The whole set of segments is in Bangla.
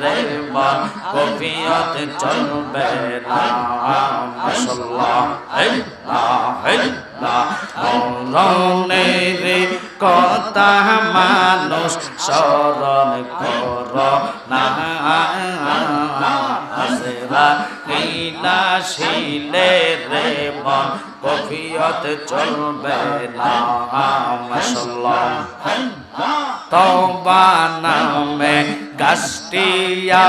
রে মন কফিয়ত চলবে মরণের কথা মানুষ শিলে রে মন কফিয়ত চলবে না মাশাল্লাহ তওবা নামে গাছটি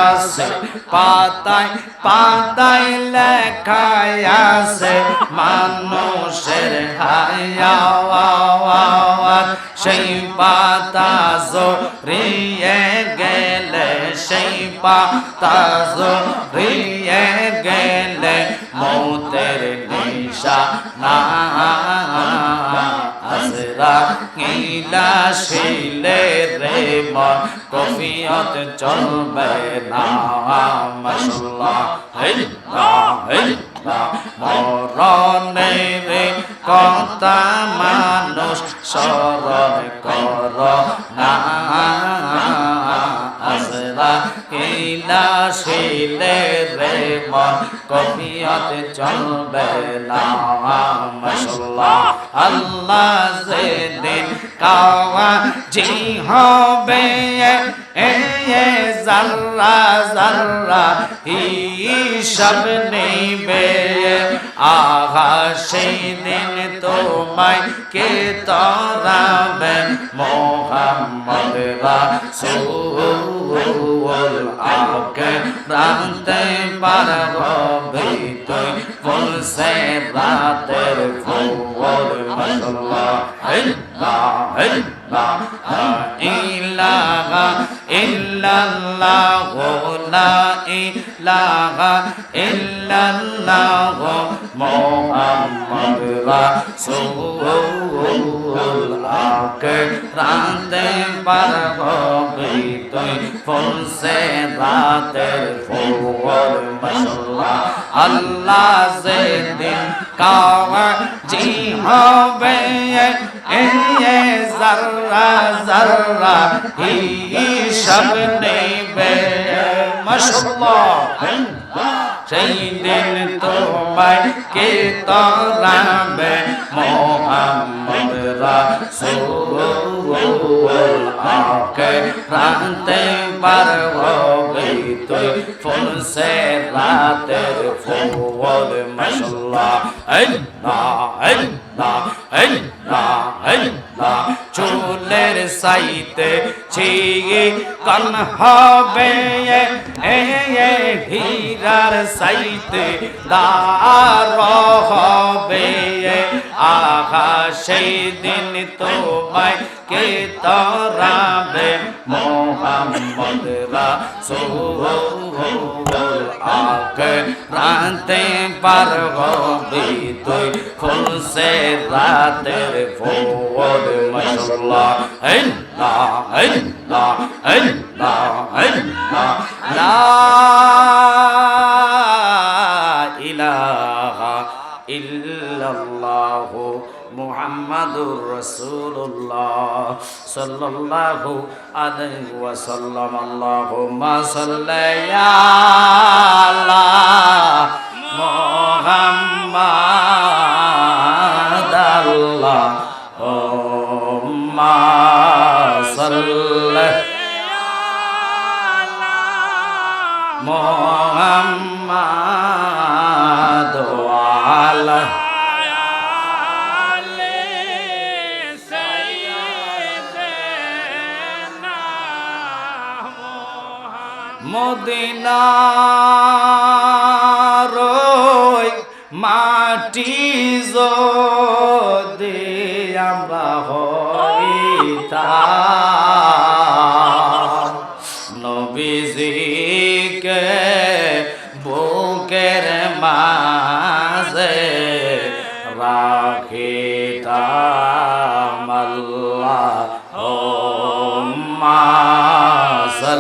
আছে পাতায় পাতায় লেখায় আছে মানুষের হায়াওয়াত সেই পাতা জড়িয়ে গেলে সেই পাতা জড়িয়ে গেলে মৌতের নিশা না কিলা শিলে রে মন, কফিয়ত চলবে না মাশাল্লাহ। হেই না মরণে রে কথা মানুষ স্মরণ কর না। আসরা শিলে রে মন, কফিয়ত চলবে না, মাশাল্লাহ। আল্লাহ যেদিন কাওয়া জি হবে, এ এ জাররা জাররা হিসাব নেবে। আহা সেই দিন তোমায় কে তরাবে, মোহাম্মদ রাসূল রাতে পারবে তুই বলছে, রাতের ফুল মাশাল্লাহ ইল্লাহ ইল্লাহ ইলাহা, ইল্লাল্লাহ, লা ইলাহা, ইল্লাল্লাহ মুহাম্মদ রাসূল আকে রাতে পারবে তুই ফুলছে রাতের ফুল মাশাল্লাহ আল্লাহ যেদিন কাওয়া জি হবে এ জাররা জাররা হিসাব নেবে মাশাল্লাহ সেই দিন তোমায় কে তরাবে মোহাম্মদ রাসূল আকে রাতে পারবে তুই ফুল সে রাতের ফুল মাশাল্লাহ আল্লাহ আল্লাহ আল্লাহ আল্লাহ চুলের সাইতে ছিয়ে কন হবে হীরার সাইতে দার হবে আহা সেই দিন তোমায় কে তরাবে মোহাম্মদ রাসূল আকে রাতে পার হবে তুই খুলছে রাতের ফোর মাশাল্লাহ ইল্লা ইল্লা ইল্লা ইল্লা লা ইলাহা ইল্লাল্লাহ মুহাম্মাদুর রাসূলুল্লাহ সাল্লাল্লাহু আলাইহি ওয়াসাল্লাম আল্লাহুম্মা সাল্লি আলা মুহাম্মাদ আল্লাহুম্মা সাল্লি মুহাম্মাদ আলা মদিনার মাটি যদি আমরা হইতাম।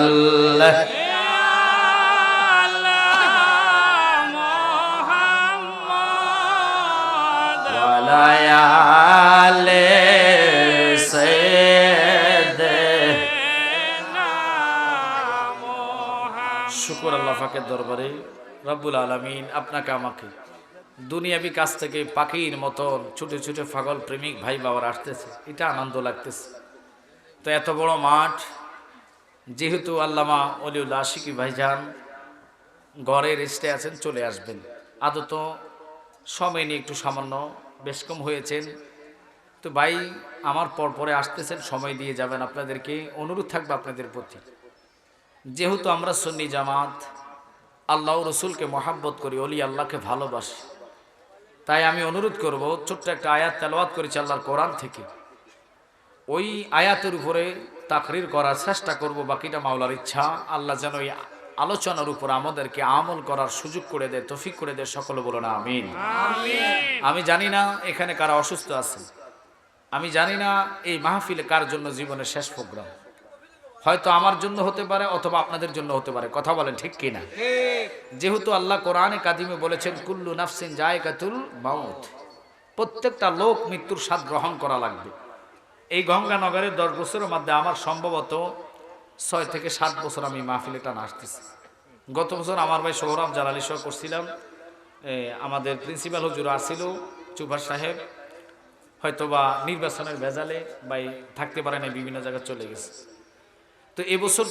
আল্লাহ। শুকুর আল্লাহ দরবারে, রব্বুল আলমিন আপনাকে, আমাকে দুনিয়াবি কাছ থেকে পাখির মতন ছুটে ছুটে ফাগল প্রেমিক ভাই বাবার আসতেছে। এটা আনন্দ লাগতেছে। তো এত বড় মাঠ যেহেতু আল্লামা অলিউল্লা আশিকি ভাইজান ঘরে রেস্টে আছেন, চলে আসবেন। আদত সময় নিয়ে একটু সামান্য বেশ কম হয়েছেন। তো ভাই, আমার পর পরে আসতেছেন, সময় দিয়ে যাবেন আপনাদেরকে। অনুরোধ থাকবে আপনাদের প্রতি। যেহেতু আমরা সুন্নি জামাত, আল্লাহ রসুলকে মহাব্বত করি, অলি আল্লাহকে ভালোবাসি। তাই আমি অনুরোধ করব, ছোট্ট একটা আয়াত তেলাওয়াত করেছি আল্লাহর কোরআন থেকে। ওই আয়াতের উপরে তাকরির করার চেষ্টা করব বাকিটা মাওলার ইচ্ছা। আল্লাহ যেন ওই আলোচনার উপর আমাদেরকে আমল করার সুযোগ করে দেয় তফিক করে দেয় সকলে বলো না আমিন। আমি জানি না এখানে কারা অসুস্থ আছে আমি জানি না এই মাহফিলে কার জন্য জীবনের শেষ প্রোগ্রাম। হয়তো আমার জন্য হতে পারে অথবা আপনাদের জন্য হতে পারে কথা বলেন ঠিক কিনা? যেহেতু আল্লাহ কোরআনে কাদিমে বলেছেন কুল্লু নাফসিন জায়গাতুল মাউত। প্রত্যেকটা লোক মৃত্যুর স্বাদ গ্রহণ করা লাগবে। এই গঙ্গানগরের দশ বছরের মধ্যে আমার সম্ভবত ছয় থেকে সাত বছর আমি মাহফিলে টান আসতেছি। গত বছর আমার ভাই সৌরভ জালালি সহ করছিলাম। আমাদের প্রিন্সিপাল হুজুর আসছিল চুভার সাহেব। হয়তোবা নির্বাচনের ভেজালে বা থাকতে পারে না বিভিন্ন জায়গায় চলে গেছে। তো এবছর